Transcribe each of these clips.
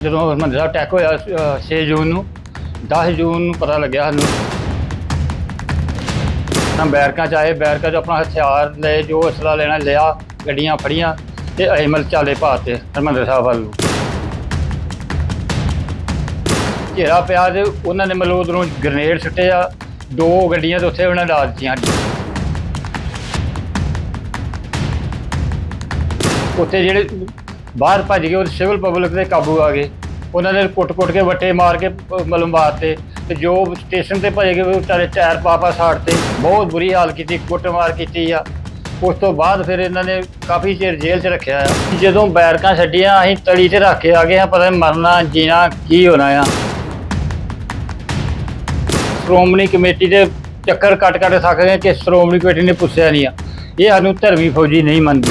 ਜਦੋਂ ਹਰਮੰਦਰ ਸਾਹਿਬ ਅਟੈਕ ਹੋਇਆ ਅ, 6 ਜੂਨ ਨੂੰ 10 ਜੂਨ ਨੂੰ ਪਤਾ ਲੱਗਿਆ ਸਾਨੂੰ। ਤਾਂ ਬੈਰਕਾਂ ਚ ਆਏ ਬੈਰਕਾਂ ਚ ਆਪਣਾ ਹਥਿਆਰ ਲਏ ਜੋ ਅਸਲਾ ਲੈਣਾ ਲਿਆ ਗੱਡੀਆਂ ਫੜੀਆਂ ਤੇ ਅਹਿਮਲ ਚਾਲੇ ਪਾਤੇ ਹਰਮੰਦਰ ਸਾਹਿਬ ਵੱਲ ਨੂੰ। ਘੇਰਾ ਪਿਆ ਤੇ ਉਹਨਾਂ ਨੇ ਮਤਲਬ ਉਧਰੋਂ ਗ੍ਰਨੇਡ ਸੁੱਟੇ ਆ ਦੋ ਗੱਡੀਆਂ ਤੇ ਉੱਥੇ ਉਹਨਾਂ ਨੇ ਲਾ ਦਿੱਤੀਆਂ। ਉੱਥੇ ਜਿਹੜੇ ਬਾਹਰ ਭੱਜ ਗਏ ਉਹ ਸਿਵਲ ਪਬਲਿਕ ਦੇ ਕਾਬੂ ਆ ਗਏ। ਉਹਨਾਂ ਨੇ ਕੁੱਟ-ਕੁੱਟ ਕੇ ਵੱਟੇ ਮਾਰ ਕੇ ਮਤਲਬ ਮਾਰਤੇ ਤੇ। ਜੋ ਸਟੇਸ਼ਨ ਤੇ ਭੱਜ ਗਏ, ਉਹ ਵਿਚਾਰੇ ਟਾਇਰ ਪਾਪਾ ਸਾੜਤੇ ਬਹੁਤ ਬੁਰੀ ਹਾਲ ਕੀਤੀ ਕੁੱਟਮਾਰ ਕੀਤੀ ਆ। ਉਸ ਤੋਂ ਬਾਅਦ ਫਿਰ ਇਹਨਾਂ ਨੇ ਕਾਫੀ ਚਿਰ ਜੇਲ੍ਹ 'ਚ ਰੱਖਿਆ ਆ। ਜਦੋਂ ਬੈਰਕਾਂ ਛੱਡੀਆਂ, ਅਸੀਂ ਤਲੀ ਤੇ ਰੱਖ ਕੇ ਆ ਗਏ ਹਾਂ ਪਤਾ ਨਹੀਂ ਮਰਨਾ, ਜੀਣਾ ਕੀ ਹੋਣਾ ਆ। ਸ਼੍ਰੋਮਣੀ ਕਮੇਟੀ ਦੇ ਚੱਕਰ ਕੱਟ ਕੱਟ ਥੱਕ ਗਏ ਕਿ ਸ਼੍ਰੋਮਣੀ ਕਮੇਟੀ ਨੇ ਪੁੱਛਿਆ ਨਹੀਂ ਆ। ਇਹ ਸਾਨੂੰ ਧਰਮੀ ਫੌਜੀ ਨਹੀਂ ਮੰਨਦੀ।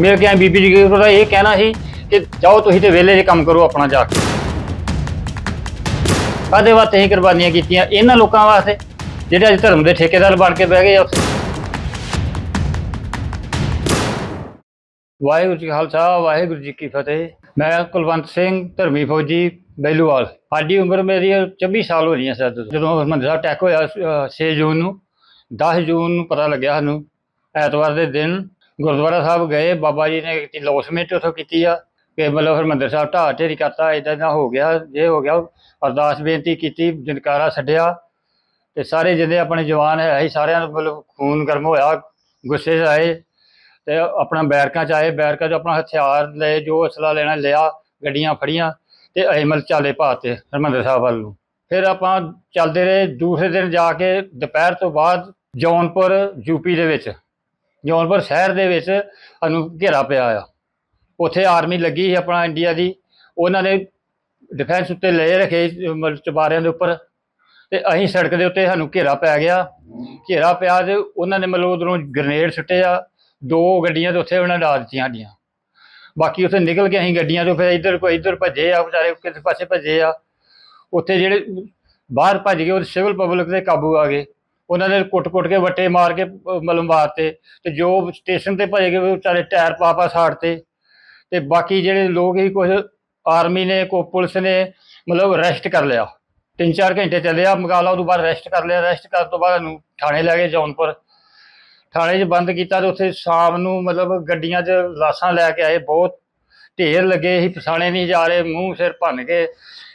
ਮੇਰੇ ਕਿਹਾ ਬੀਬੀ ਜੀ ਦਾ ਇਹ ਕਹਿਣਾ ਸੀ ਕਿ ਜਾਓ ਤੁਸੀਂ ਤੇ ਵਿਹਲੇ 'ਚ ਕੰਮ ਕਰੋ ਆਪਣਾ ਜਾ ਕੇ। ਕਾਹਦੇ ਵਾਸਤੇ ਇਹ ਕੁਰਬਾਨੀਆਂ ਕੀਤੀਆਂ? ਇਹਨਾਂ ਲੋਕਾਂ ਵਾਸਤੇ ਜਿਹੜੇ ਅੱਜ ਧਰਮ ਦੇ ਠੇਕੇਦਾਰ ਬਣ ਕੇ ਬਹਿ ਗਏ ਆ ਉੱਥੇ। ਵਾਹਿਗੁਰੂ ਜੀ ਖਾਲਸਾ ਵਾਹਿਗੁਰੂ ਜੀ ਕੀ ਫਤਿਹ। ਮੈਂ ਕੁਲਵੰਤ ਸਿੰਘ ਧਰਮੀ ਫੌਜੀ ਬੈਲੂਵਾਲ। ਸਾਡੀ ਉਮਰ ਮੇਰੀ 24 ਸਾਲ ਹੋ ਰਹੀ ਹੈ ਸਰ ਜਦੋਂ ਹਰਮੰਦਰ ਸਾਹਿਬ ਅਟੈਕ ਹੋਇਆ ਅ, 6 ਜੂਨ ਨੂੰ 10 ਜੂਨ ਨੂੰ ਪਤਾ ਲੱਗਿਆ ਸਾਨੂੰ ਐਤਵਾਰ ਦੇ ਦਿਨ ਗੁਰਦੁਆਰਾ ਸਾਹਿਬ ਗਏ, ਬਾਬਾ ਜੀ ਨੇ ਕੀਤੀ ਲੌਸਮੈਂਟ ਉਥੋਂ ਕੀਤੀ ਆ, ਕਿ ਮਤਲਬ ਹਰਮੰਦਰ ਸਾਹਿਬ ਢਾਹ ਢੇਰੀ ਕਰਤਾ ਇਦਾਂ ਦਾ ਹੋ ਗਿਆ, ਜੇ ਹੋ ਗਿਆ, ਅਰਦਾਸ ਬੇਨਤੀ ਕੀਤੀ, ਜਨਕਾਰਾ ਛੱਡਿਆ, ਤੇ ਸਾਰੇ ਜਿੰਨੇ ਆਪਣੇ ਜਵਾਨ ਹੈ ਹੀ ਸਾਰਿਆਂ ਨੂੰ ਮਤਲਬ ਖੂਨ ਗਰਮ ਹੋਇਆ, ਗੁੱਸੇ 'ਚ ਆਏ, ਤੇ ਆਪਣਾ ਬੈਰਕਾਂ 'ਚ ਆਏ, ਬੈਰਕਾਂ 'ਚ ਆਪਣਾ ਹਥਿਆਰ ਲਏ, ਜੋ ਅਸਲਾ ਲੈਣਾ ਲਿਆ, ਗੱਡੀਆਂ ਫੜੀਆਂ, ਤੇ ਅਹਿਮਲ ਚਾਲੇ ਪਾਤੇ ਹਰਮੰਦਰ ਸਾਹਿਬ ਵੱਲ ਨੂੰ। ਫਿਰ ਆਪਾਂ ਚੱਲਦੇ ਰਹੇ, ਦੂਸਰੇ ਦਿਨ ਜਾ ਕੇ ਦੁਪਹਿਰ ਤੋਂ ਬਾਅਦ ਜੌਨਪੁਰ ਯੂਪੀ ਦੇ ਵਿੱਚ। ਜੌਨਪੁਰ ਸ਼ਹਿਰ ਦੇ ਵਿੱਚ ਸਾਨੂੰ ਘੇਰਾ ਪਿਆ ਆ। ਉੱਥੇ ਆਰਮੀ ਲੱਗੀ ਸੀ ਆਪਣਾ ਇੰਡੀਆ ਦੀ। ਉਹਨਾਂ ਨੇ ਡਿਫੈਂਸ ਉੱਤੇ ਲਏ ਰੱਖੇ ਮਤਲਬ ਚਬਾਰਿਆਂ ਦੇ ਉੱਪਰ। ਤੇ ਅਸੀਂ ਸੜਕ ਦੇ ਉੱਤੇ ਸਾਨੂੰ ਘੇਰਾ ਪੈ ਗਿਆ। ਘੇਰਾ ਪਿਆ ਤੇ ਉਹਨਾਂ ਨੇ ਮਤਲਬ ਉਧਰੋਂ ਗ੍ਰਨੇਡ ਸੁੱਟੇ ਆ। ਦੋ ਗੱਡੀਆਂ ਤੇ ਉੱਥੇ ਉਹਨਾਂ ਨੇ ਦਿੱਤੀਆਂ ਸਾਡੀਆਂ। ਬਾਕੀ ਉੱਥੇ ਨਿਕਲ ਕੇ ਅਸੀਂ ਗੱਡੀਆਂ ਤੋਂ ਫਿਰ ਇੱਧਰ ਕੋਈ ਇੱਧਰ ਭੱਜੇ ਆ, ਵਿਚਾਰੇ ਕਿਸੇ ਪਾਸੇ ਭੱਜੇ ਆ। ਉੱਥੇ ਜਿਹੜੇ ਬਾਹਰ ਭੱਜ ਗਏ, ਉਹ ਸਿਵਲ ਪਬਲਿਕ ਦੇ ਕਾਬੂ ਆ ਗਏ। ਉਹਨਾਂ ਨੇ ਕੁੱਟ-ਕੁੱਟ ਕੇ ਵੱਟੇ ਮਾਰ ਕੇ ਅਹ, ਮਤਲਬ ਮਾਰਤੇ ਤੇ ਜੋ ਸਟੇਸ਼ਨ ਤੇ ਭੱਜ ਗਏ ਉਹ ਵਿਚਾਰੇ ਟਾਇਰ ਪਾਪਾ ਸਾੜਤੇ ਤੇ ਬਾਕੀ ਜਿਹੜੇ ਲੋਕ ਹੀ ਕੁਝ ਆਰਮੀ ਨੇ ਕੋ ਪੁਲਿਸ ਨੇ ਮਤਲਬ ਅਰੈਸਟ ਕਰ ਲਿਆ। ਤਿੰਨ ਚਾਰ ਘੰਟੇ ਚੱਲਿਆ ਮੁਕਾਬਲਾ ਉਦੋਂ ਬਾਅਦ ਅਰੈਸਟ ਕਰ ਲਿਆ ਅਰੈਸਟ ਕਰਨ ਤੋਂ ਬਾਅਦ ਨੂੰ ਥਾਣੇ ਲੈ ਗਏ ਜੌਨਪੁਰ। ਥਾਣੇ 'ਚ ਬੰਦ ਕੀਤਾ ਤੇ ਉੱਥੇ ਸ਼ਾਮ ਨੂੰ ਮਤਲਬ ਗੱਡੀਆਂ 'ਚ ਲਾਸ਼ਾਂ ਲੈ ਕੇ ਆਏ ਬਹੁਤ ਢੇਰ ਲੱਗੇ ਸੀ ਪਛਾਣੇ ਨਹੀਂ ਜਾ ਰਹੇ ਮੂੰਹ ਸਿਰ ਭੰਨ ਕੇ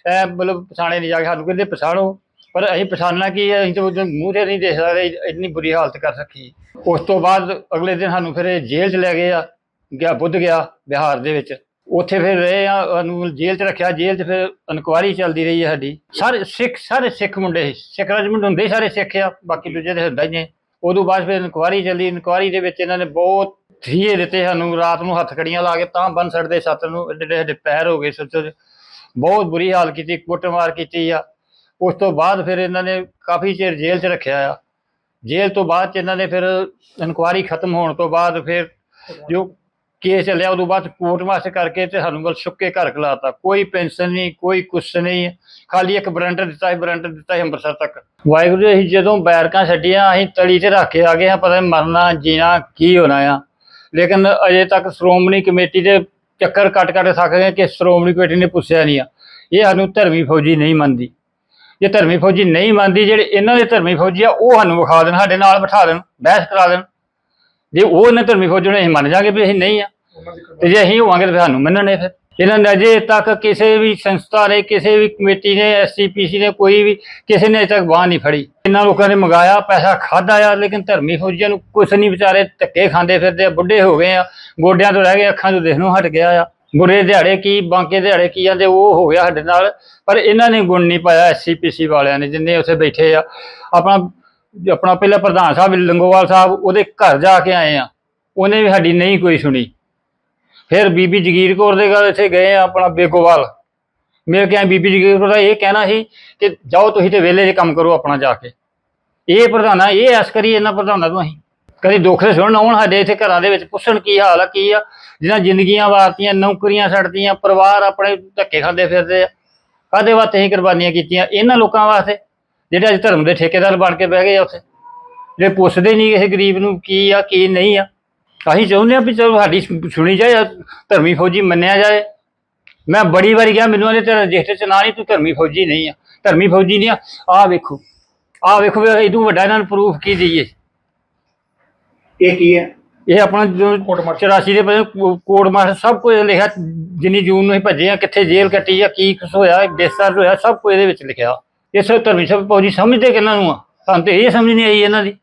ਐ ਮਤਲਬ ਪਛਾਣੇ ਨਹੀਂ ਜਾ ਕੇ ਸਾਨੂੰ ਕਹਿੰਦੇ ਪਛਾਣੋ। ਪਰ ਅਸੀਂ ਪਛਾਣਨਾ ਕੀ ਹੈ ਅਸੀਂ ਤਾਂ ਉਹਦੇ ਮੂੰਹ ਤੇ ਨਹੀਂ ਦੇਖ ਸਕਦੇ, ਇੰਨੀ ਬੁਰੀ ਹਾਲਤ ਕਰ ਰੱਖੀ। ਉਸ ਤੋਂ ਬਾਅਦ ਅਗਲੇ ਦਿਨ ਸਾਨੂੰ ਫਿਰ ਇਹ ਜੇਲ੍ਹ 'ਚ ਲੈ ਗਏ ਆ, ਗਿਆ, ਬੁੱਧ ਗਿਆ ਬਿਹਾਰ ਦੇ ਵਿੱਚ। ਉੱਥੇ ਫਿਰ ਰਹੇ ਆ, ਸਾਨੂੰ ਜੇਲ੍ਹ 'ਚ ਰੱਖਿਆ, ਜੇਲ੍ਹ 'ਚ ਫਿਰ ਇਨਕੁਆਇਰੀ ਚੱਲਦੀ ਰਹੀ ਹੈ ਸਾਡੀ। ਸਾਰੇ ਸਿੱਖ ਸਾਰੇ ਸਿੱਖ ਮੁੰਡੇ ਸੀ ਸਿੱਖ ਰਜਮੰਡ ਹੁੰਦੇ ਹੀ ਸਾਰੇ ਸਿੱਖ ਆ, ਬਾਕੀ ਦੂਜੇ ਦੇ ਹੁੰਦਾ ਹੀ ਨੇ ਉਦੋਂ ਬਾਅਦ ਫਿਰ ਇਨਕੁਆਇਰੀ ਚੱਲੀ ਇਨਕੁਆਇਰੀ ਦੇ ਵਿੱਚ ਇਹਨਾਂ ਨੇ ਬਹੁਤ ਥੀਏ ਦਿੱਤੇ ਸਾਨੂੰ, ਰਾਤ ਨੂੰ ਹੱਥ ਕੜੀਆਂ ਲਾ ਕੇ ਤਾਂ ਬੰਨ ਛੱਡਦੇ, ਸੱਤ ਨੂੰ ਏਡੇ ਏਡੇ ਸਾਡੇ ਪੈਰ ਹੋ ਗਏ ਸੱਚ ਬਹੁਤ ਬੁਰੀ ਹਾਲ ਕੀਤੀ, ਕੁੱਟਮਾਰ ਕੀਤੀ ਆ। ਉਸ ਤੋਂ ਬਾਅਦ ਫਿਰ ਇਹਨਾਂ ਨੇ ਕਾਫੀ ਚਿਰ ਜੇਲ੍ਹ 'ਚ ਰੱਖਿਆ ਆ। ਜੇਲ੍ਹ ਤੋਂ ਬਾਅਦ 'ਚ ਇਹਨਾਂ ਨੇ ਫਿਰ ਇਨਕੁਆਇਰੀ ਖਤਮ ਹੋਣ ਤੋਂ ਬਾਅਦ ਫਿਰ ਜੋ ਕੇਸ ਚੱਲਿਆ, ਉਦੋਂ ਬਾਅਦ ਕੋਰਟ ਮਾਸਟਰ ਕਰਕੇ ਤੇ ਸਾਨੂੰ ਬਲ ਸੁੱਕੇ ਘਰ ਖਲਾਤਾ ਕੋਈ ਪੈਨਸ਼ਨ ਨਹੀਂ, ਕੋਈ ਕੁਛ ਨਹੀਂ। ਖਾਲੀ ਇੱਕ ਬਰੰਟਰ ਦਿੱਤਾ ਸੀ ਬਰੰਟਰ ਦਿੱਤਾ ਸੀ ਅੰਮ੍ਰਿਤਸਰ ਤੱਕ। ਵਾਹਿਗੁਰੂ ਅਸੀਂ ਜਦੋਂ ਬੈਰਕਾਂ ਛੱਡੀਆਂ, ਅਸੀਂ ਤਲੀ ਤੇ ਰੱਖ ਕੇ ਆ ਗਏ ਹਾਂ, ਪਤਾ ਮਰਨਾ, ਜੀਣਾ ਕੀ ਹੋਣਾ ਆ। ਲੇਕਿਨ ਅਜੇ ਤੱਕ ਸ਼੍ਰੋਮਣੀ ਕਮੇਟੀ ਦੇ ਚੱਕਰ ਕੱਟ ਕੱਟ ਥੱਕ ਗਏ ਕਿ ਸ਼੍ਰੋਮਣੀ ਕਮੇਟੀ ਨੇ ਪੁੱਛਿਆ ਨਹੀਂ ਆ। ਇਹ ਸਾਨੂੰ ਧਰਮੀ ਫੌਜੀ ਨਹੀਂ ਮੰਨਦੀ। ਜੇ ਧਰਮੀ ਫੌਜੀ ਨਹੀਂ ਮੰਨਦੀ, ਜਿਹੜੇ ਇਹਨਾਂ ਦੇ ਧਰਮੀ ਫੌਜੀ ਆ, ਉਹ ਸਾਨੂੰ ਵਿਖਾ ਦੇਣ, ਸਾਡੇ ਨਾਲ ਬਿਠਾ ਦੇਣ, ਬਹਿਸ ਕਰਾ ਦੇਣ। ਜੇ ਉਹ ਇਹਨਾਂ ਧਰਮੀ ਫੌਜੀ ਨੂੰ, ਅਸੀਂ ਮੰਨ ਜਾਗੇ ਵੀ ਅਸੀਂ ਨਹੀਂ ਆ। ਤੇ ਜੇ ਅਸੀਂ ਹੋਵਾਂਗੇ ਤਾਂ ਸਾਨੂੰ ਮੰਨਣੇ ਫਿਰ। ਇਹਨਾਂ ਨੇ ਅਜੇ ਤੱਕ ਕਿਸੇ ਵੀ ਸੰਸਥਾ ਨੇ ਕਿਸੇ ਵੀ ਕਮੇਟੀ ਨੇ ਐਸਸੀਪੀਸੀ ਨੇ ਕੋਈ ਵੀ ਕਿਸੇ ਨੇ ਅਜੇ ਤੱਕ ਬਾਹ ਨਹੀਂ ਫੜੀ। ਇਹਨਾਂ ਲੋਕਾਂ ਨੇ ਮੰਗਾਇਆ, ਪੈਸਾ ਖਾਦਾ ਆ, ਲੇਕਿਨ ਧਰਮੀ ਫੌਜੀਆਂ ਨੂੰ ਕੁਛ ਨਹੀਂ ਵਿਚਾਰੇ ਧੱਕੇ ਖਾਂਦੇ ਫਿਰਦੇ ਆ, ਬੁੱਢੇ ਹੋ ਗਏ ਆ, ਗੋਡਿਆਂ ਤੋਂ ਰਹਿ ਗਏ, ਅੱਖਾਂ ਤੋਂ ਦੇਖਣੋਂ ਹਟ ਗਿਆ ਆ। ਗੁਰੇ ਦਿਹਾੜੇ ਕੀ, ਬਾਂਕੇ ਦਿਹਾੜੇ ਕੀ ਜਾਂਦੇ, ਉਹ ਹੋ ਗਿਆ ਸਾਡੇ ਨਾਲ। ਪਰ ਇਹਨਾਂ ਨੇ ਗੁਣ ਨਹੀਂ ਪਾਇਆ ਐਸਸੀਪੀਸੀ ਵਾਲਿਆਂ ਨੇ, ਜਿੰਨੇ ਉੱਥੇ ਬੈਠੇ ਆ। ਆਪਣਾ ਆਪਣਾ ਪਹਿਲਾ ਪ੍ਰਧਾਨ ਸਾਹਿਬ ਲੰਗੋਵਾਲ ਸਾਹਿਬ, ਉਹਦੇ ਘਰ ਜਾ ਕੇ ਆਏ ਆ। ਉਹਨੇ ਵੀ ਸਾਡੀ ਨਹੀਂ ਕੋਈ ਸੁਣੀ। ਫਿਰ ਬੀਬੀ ਜਗੀਰ ਕੌਰ ਦੇ ਘਰ ਇੱਥੇ ਗਏ ਆ, ਆਪਣਾ ਬੇਗੋਵਾਲ। ਮੇਰੇ ਕਿਹਾ, ਬੀਬੀ ਜਗੀਰ ਕੌਰ ਦਾ ਇਹ ਕਹਿਣਾ ਸੀ ਕਿ ਜਾਓ ਤੁਸੀਂ ਤੇ ਵਿਹਲੇ 'ਚ ਕੰਮ ਕਰੋ ਆਪਣਾ ਜਾ ਕੇ। ਇਹ ਪ੍ਰਧਾਨਾ ਇਹ ਅਸਕਰੀ ਇਹਨਾਂ ਪ੍ਰਧਾਨਾਂ ਤੋਂ ਅਸੀਂ। ਕਦੀ ਦੁੱਖ ਦੇ ਸੁਣਨ ਆਉਣ ਸਾਡੇ ਇੱਥੇ ਘਰਾਂ ਦੇ ਵਿੱਚ, ਪੁੱਛਣ ਕੀ ਹਾਲ ਆ, ਕੀ ਆ? ਜਿਹਨਾਂ ਜ਼ਿੰਦਗੀਆਂ ਵਾਰਤੀਆਂ, ਨੌਕਰੀਆਂ ਛੱਡਤੀਆਂ, ਪਰਿਵਾਰ ਆਪਣੇ ਧੱਕੇ ਖਾਂਦੇ ਫਿਰਦੇ ਆ। ਕਾਹਦੇ ਵਾਸਤੇ ਅਸੀਂ ਕੁਰਬਾਨੀਆਂ ਕੀਤੀਆਂ? ਇਹਨਾਂ ਲੋਕਾਂ ਵਾਸਤੇ, ਜਿਹੜੇ ਅੱਜ ਧਰਮ ਦੇ ਠੇਕੇਦਾਰ ਬਣ ਕੇ ਬਹਿ ਗਏ ਆ ਉੱਥੇ। ਜੇ ਪੁੱਛਦੇ ਨਹੀਂ ਕਿਸੇ ਗਰੀਬ ਨੂੰ ਕੀ ਆ, ਕੀ ਨਹੀਂ ਆ ਅਸੀਂ ਚਾਹੁੰਦੇ ਹਾਂ ਵੀ ਚਲੋ ਸਾਡੀ ਸੁਣੀ ਜਾਏ ਧਰਮੀ ਫੌਜੀ ਮੰਨਿਆ ਜਾਏ। ਮੈਂ ਬੜੀ ਵਾਰੀ ਕਿਹਾ, ਮੈਨੂੰ ਉਹਦੇ ਤੇ ਰਜਿਸਟਰ ਚ ਨਾ ਨਹੀਂ ਤੂੰ ਧਰਮੀ ਫੌਜੀ ਨਹੀਂ ਆ। ਧਰਮੀ ਫੌਜੀ ਨਹੀਂ ਆ। ਆਹ ਵੇਖੋ ਆਹ ਵੇਖੋ ਵੀ ਇਹਦੂ ਵੱਡਾ ਇਹਨਾਂ ਨੂੰ ਪ੍ਰੂਫ ਕੀ ਦਈਏ। ਇਹ ਕੀ ਹੈ? ਇਹ ਆਪਣਾ ਜੋ 84 ਦੇ ਪਹਿਲੇ ਕੋਡ ਮਾਸਟਰ ਸਭ ਕੁਝ ਲਿਖਿਆ ਜਿੰਨੀ ਜੂਨ ਨੂੰ ਹੀ ਭੱਜੇ ਆ ਕਿੱਥੇ ਜੇਲ੍ਹ ਕੱਟੀ ਆ ਕੀ ਕੁਛ ਹੋਇਆ ਡਿਸਚਾਰਜ ਹੋਇਆ ਸਭ ਕੁਝ ਇਹਦੇ ਵਿੱਚ ਲਿਖਿਆ। ਸਭ ਧਰਮੀ ਸਭ ਫੌਜੀ ਸਮਝਦੇ ਕਿਹਨਾਂ ਨੂੰ ਆ? ਸਾਨੂੰ ਤੇ ਇਹ ਸਮਝ ਨਹੀਂ ਆਈ ਇਹਨਾਂ ਦੀ।